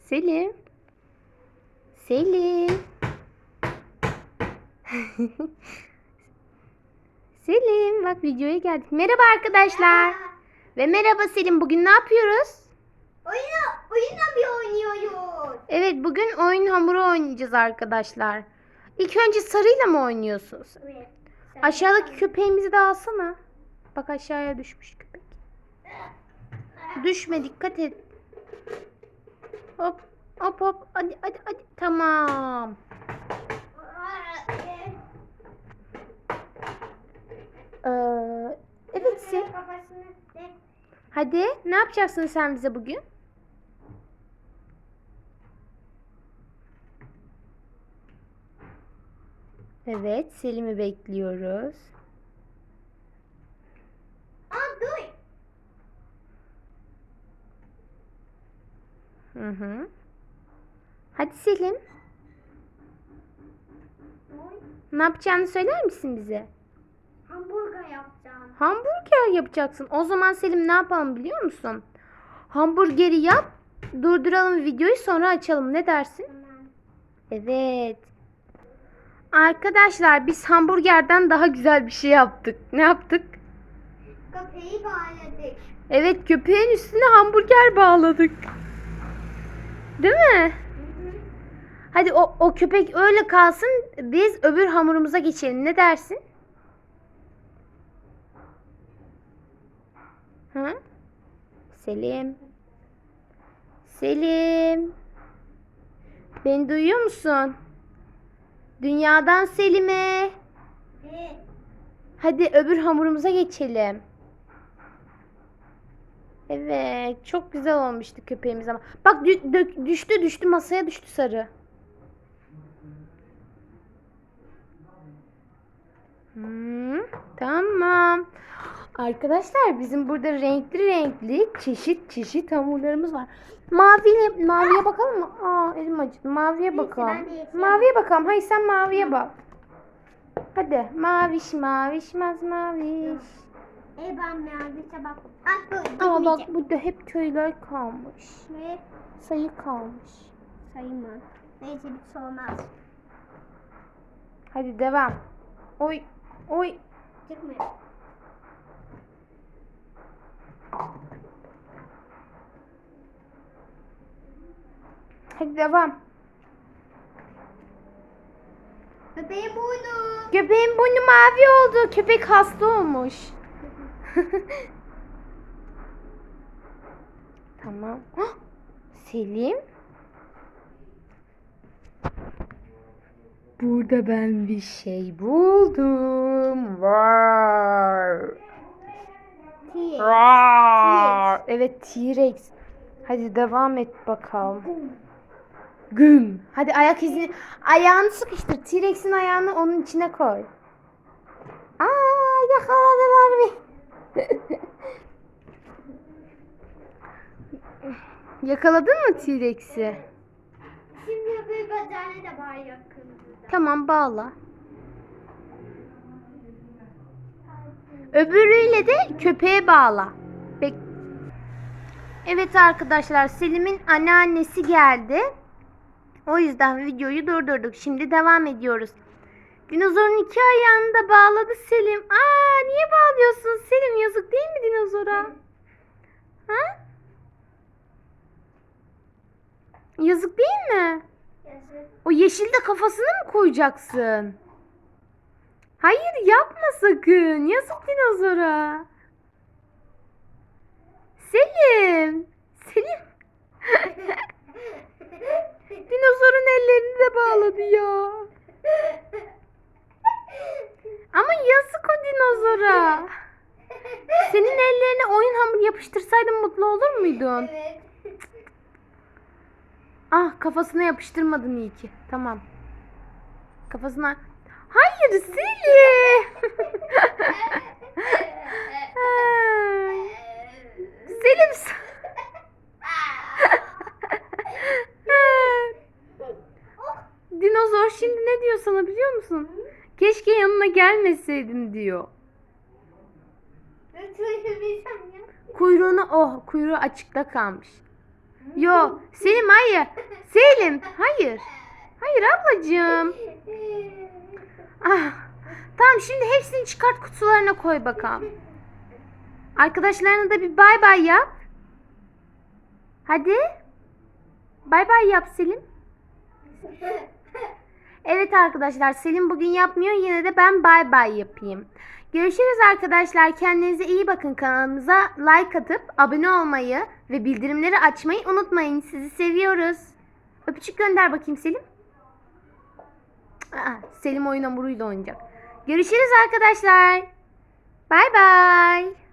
Selim. Selim. Selim bak videoya geldik. Merhaba arkadaşlar. Ve merhaba Selim. Bugün ne yapıyoruz? Oyunu, oyunla bir oynuyoruz. Evet bugün oyun hamuru oynayacağız arkadaşlar. İlk önce sarıyla mı oynuyorsunuz? Evet. Aşağıdaki köpeğimizi de alsana. Bak aşağıya düşmüş köpek. Düşme dikkat et. Hop hop hop hadi hadi hadi tamam. Ee, evet sen. Hadi ne yapacaksın sen bize bugün? Evet Selim'i bekliyoruz. Aa dur. Hı hı. Hadi Selim. Ne yapacağını söyler misin bize? Hamburger yapacağım. Hamburger yapacaksın. O zaman Selim ne yapalım biliyor musun? Hamburgeri yap. Durduralım videoyu sonra açalım. Ne dersin? Tamam. Evet. Arkadaşlar biz hamburgerden daha güzel bir şey yaptık. Ne yaptık? Kapıyı bağladık. Evet köpeğin üstüne hamburger bağladık. Değil mi? Hadi o, o köpek öyle kalsın. Biz öbür hamurumuza geçelim. Ne dersin? Hı? Selim. Selim. Beni duyuyor musun? Dünyadan Selim'e. Hadi öbür hamurumuza geçelim. Evet, çok güzel olmuştu köpeğimiz ama. Bak dü- dök- düştü düştü masaya düştü sarı. Hmm, tamam. Arkadaşlar bizim burada renkli renkli çeşit çeşit hamurlarımız var. Maviye, maviye bakalım mı? Aa elim acıdı. Maviye bakalım. Maviye bakalım. Hayır sen maviye bak. Hadi maviş maviş maz maviş. E ben neredeyse bak. Ah dur. Ama bak burada hep köyler kalmış. Ve Sayı kalmış. sayımı. Neyse bir şey olmaz. Hadi devam. Oy oy. Çıkmıyor. Hadi devam. Bebeğim bunu. Köpeğin burnu mavi oldu. Köpek hasta olmuş. tamam. Hah! Selim. Burada ben bir şey buldum. Var. T. Rar. Evet T-Rex. Hadi devam et bakalım. Güm. Hadi ayak izini ayağını sıkıştır. T-Rex'in ayağını onun içine koy. Aa yakaladılar beni. Yakaladın mı T-Rex'i? Şimdi bir bacağına da var yakında. Tamam bağla. Öbürüyle de köpeğe bağla. Bek evet arkadaşlar Selim'in anneannesi geldi. O yüzden videoyu durdurduk. Şimdi devam ediyoruz. Dinozorun iki ayağını da bağladı Selim. Aa niye bağlıyorsun Selim? Yazık değil mi dinozora? Ha? Yazık değil mi? Yazık. O yeşil de kafasına mı koyacaksın? Hayır yapma sakın. Yazık dinozora. Selim. Selim. Dinozorun ellerini de bağladı ya. Ama yazık o dinozora. Senin ellerine oyun hamuru yapıştırsaydın mutlu olur muydun? Evet. Ah kafasına yapıştırmadın iyi ki. Tamam. Kafasına... Hayır Selim. Selim. Dinozor şimdi ne diyor sana biliyor musun? Keşke yanına gelmeseydim diyor. Kuyruğunu oh kuyruğu açıkta kalmış. Yo Selim hayır. Selim hayır. Hayır ablacığım. Ah. Tamam şimdi hepsini çıkart kutularına koy bakalım. Arkadaşlarına da bir bay bay yap. Hadi. Bay bay yap Selim. Evet arkadaşlar Selim bugün yapmıyor yine de ben bay bay yapayım. Görüşürüz arkadaşlar. Kendinize iyi bakın. Kanalımıza like atıp abone olmayı ve bildirimleri açmayı unutmayın. Sizi seviyoruz. Öpücük gönder bakayım Selim. Aa, Selim oyun hamuruyla oynayacak. Görüşürüz arkadaşlar. Bay bay.